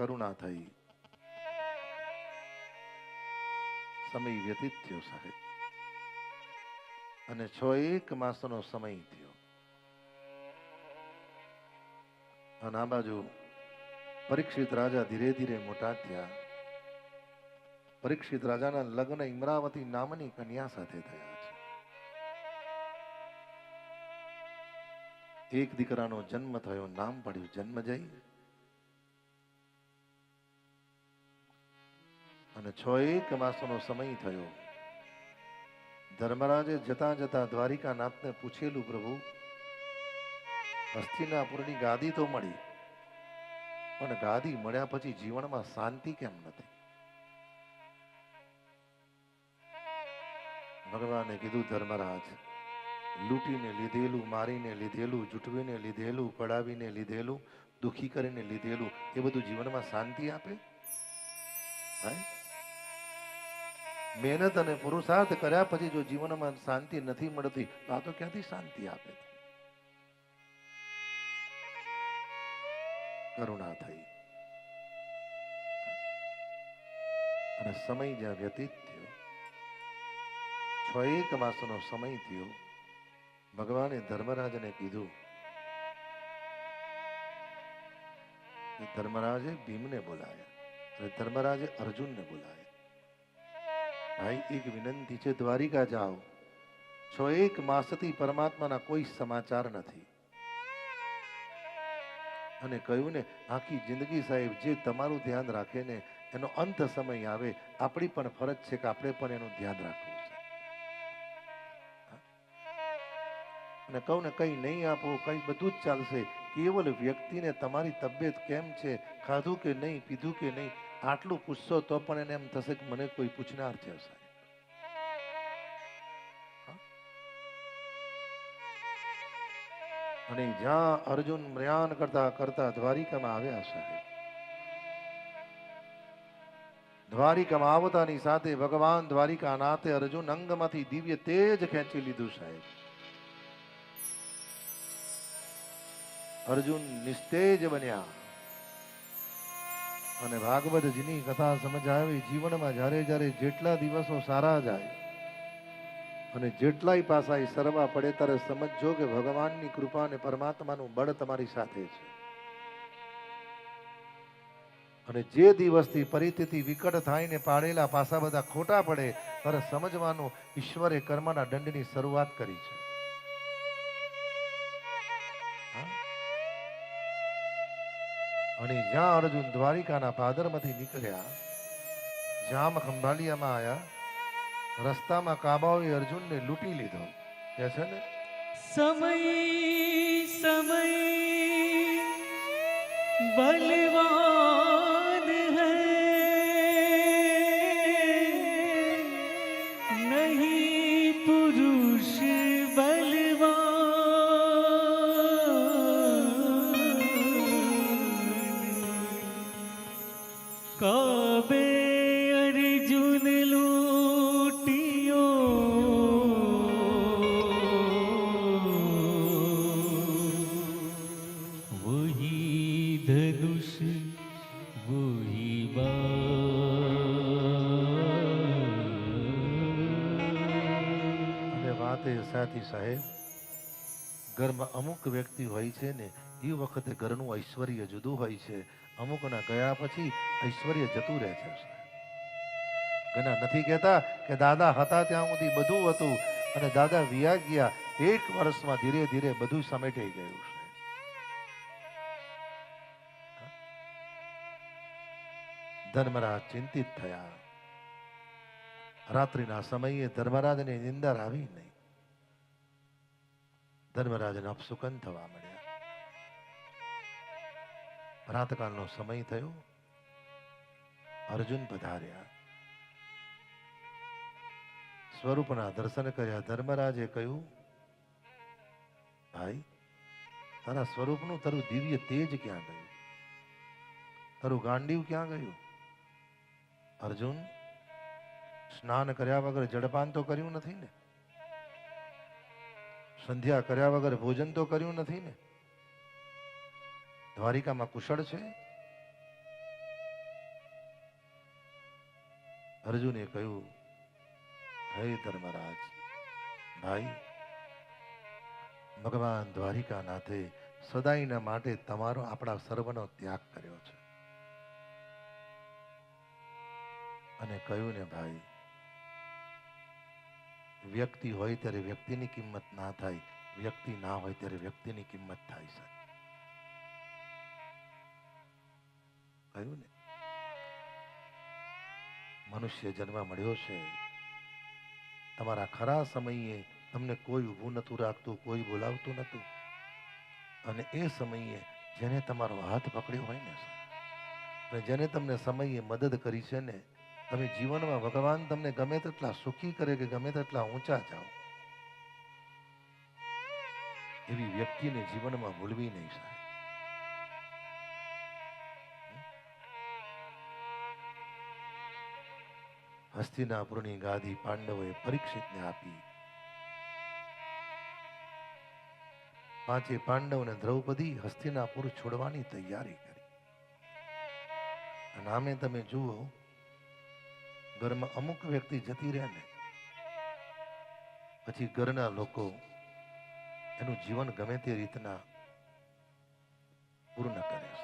કરુણા થઈ. સમય વ્યતીત થયો સાહેબ. અને છ એક માસનો સમય થયો. અને આ બાજુ પરીક્ષિત રાજા ધીરે ધીરે મોટા થયા. પરીક્ષિત રાજાના લગ્ન ઇમરાવતી નામની કન્યા સાથે થયા છે. એક દીકરાનો જન્મ થયો, નામ પડ્યું જન્મજય. અને છ એક માસનો સમય થયો. ધર્મરાજે જતા જતા દ્વારિકાનાથને પૂછેલું, પ્રભુ હસ્તિનાપુરની ગાદી તો મળી, પણ ગાદી મળ્યા પછી જીવનમાં શાંતિ કેમ નથી? ભગવાને કીધું, ધર્મરાજ, લૂંટીને લીધેલું, મારીને લીધેલું, જૂઠવીને લીધેલું, પડાવીને લીધેલું, દુખી કરીને લીધેલું, એ બધું જીવનમાં શાંતિ આપે? હે? મહેનત અને પુરુષાર્થ કર્યા પછી જો જીવનમાં શાંતિ નથી મળતી, તો આ તો ક્યાંથી શાંતિ આપે? કરુણા થઈ. અને સમય જ્યાં વ્યતીત થયો છ એક માસનો સમય થયો, ભગવાને ધર્મરાજને કીધું ધર્મરાજે ભીમને બોલાયા અને ધર્મરાજે અર્જુનને બોલાયા ભાઈ એક વિનંતી છે, દ્વારિકા જાઓ. છ એક માસથી પરમાત્માના કોઈ સમાચાર નથી. અને કહ્યું ને, આખી જિંદગી સાહેબ, જે તમારું ધ્યાન રાખે ને, એનો અંત સમય આવે, આપણી પણ ફરજ છે કે આપણે પણ એનું ધ્યાન રાખવું છે. અને કહું ને, કઈ નહીં આપો, કઈ બધું જ ચાલશે. કેવલ વ્યક્તિને તમારી તબિયત કેમ છે? ખાધું કે નહીં, પીધું કે નહીં? આટલું પૂછશો તો પણ એને એમ થશે કે મને કોઈ પૂછનાર છે અને જ્યાં અર્જુન મ્રયાન કરતા કરતા દ્વારિકામાં આવ્યા સાહેબ. દ્વારિકામાં આવતાની સાથે ભગવાન દ્વારિકા નાથે અર્જુન અંગમાંથી દિવ્ય તેજ ખેંચી લીધું સાહેબ. અર્જુન નિસ્તેજ બન્યા. અને ભાગવતજીની કથા સમજાવી જીવનમાં જ્યારે જ્યારે જેટલા દિવસો સારા જાય અને જેટલાય પાસા એ સરવા પડે, ત્યારે સમજજો કે ભગવાનની કૃપા અને પરમાત્માનું બળ તમારી સાથે છે. અને જે દિવસથી પરિસ્થિતિ વિકટ થાય ને પાડેલા પાસા બધા ખોટા પડે, ત્યારે સમજવાનું ઈશ્વરે કર્મના દંડની શરૂઆત કરી છે. અને જ્યાં અર્જુન દ્વારિકાના પાદરમાંથી નીકળ્યા, જામ ખંભાલિયામાં આવ્યા રસ્તામાં કાબાઓએ અર્જુનને લૂંટી લીધો. કે છે ને? સમય સમય બલવા કબે અર્જુન લૂટિયો વહી ધનુષ વહી અને વાત એ સાથી સાહેબ. ઘરમાં અમુક વ્યક્તિ હોય છે ને એ વખતે ઘરનું ઐશ્વર્ય જુદું હોય છે. અમુકના ગયા પછી ઐશ્વર્ય જતું રહે છે ઘણા નથી કહેતા કે દાદા હતા ત્યાં સુધી બધું હતું અને દાદા વિયા ગયા એક વર્ષમાં ધીરે ધીરે બધું સમેટાઈ ગયું છે ધર્મરાજ ચિંતિત થયા. રાત્રિના સમયે ધર્મરાજને નિંદર આવી નહીં. ધર્મરાજને અપસુકન થવા મળ્યા. પ્રાતકાળનો સમય થયો. અર્જુન પધાર્યા. સ્વરૂપના દર્શન કર્યા. ધર્મરાજે કહ્યું, ભાઈ, તારા સ્વરૂપનું તારું દિવ્ય તેજ ક્યાં ગયું? તારું ગાંડીવ ક્યાં ગયું? અર્જુન સ્નાન કર્યા વગર જળપાન તો કર્યું નથી ને? સંધ્યા કર્યા વગર ભોજન તો કર્યું નથી ને? દ્વારિકામાં કુશળ છે? અર્જુને કહ્યું, હે ધર્મરાજ ભાઈ, ભગવાન દ્વારિકાનાથે સદાયના માટે તમારો આપણા સર્વનો ત્યાગ કર્યો છે. અને કહ્યું ને, ભાઈ, વ્યક્તિ હોય ત્યારે વ્યક્તિની કિંમત ના થાય, વ્યક્તિ ના હોય ત્યારે વ્યક્તિની કિંમત થાય છે કહ્યું ને? મનુષ્ય જન્મ મળ્યો છે. તમારા ખરા સમયે તમને કોઈ ઊભું નતું રાખતું, કોઈ બોલાવતું નતું અને એ સમયે જેને તમારો હાથ પકડ્યો હોય ને અને જેને તમને સમયે મદદ કરી છે ને, તમે જીવનમાં ભગવાન તમને ગમે તેટલા સુખી કરે કે ગમે તેટલા ઊંચા જાઓ. એવી વ્યક્તિને જીવનમાં ભૂલવી નહીં સાહેબ. હસ્તિનાપુરની ગાદી પાંડવોએ પરીક્ષિતને આપી. પાંચે પાંડવ અને દ્રૌપદી હસ્તિનાપુર છોડવાની તૈયારી કરી. અને આમે તમે જુઓ, ઘરમાં અમુક વ્યક્તિ જતી રહે ને, પછી ઘરના લોકો એનું જીવન ગમે તે રીતના પૂર્ણ કરે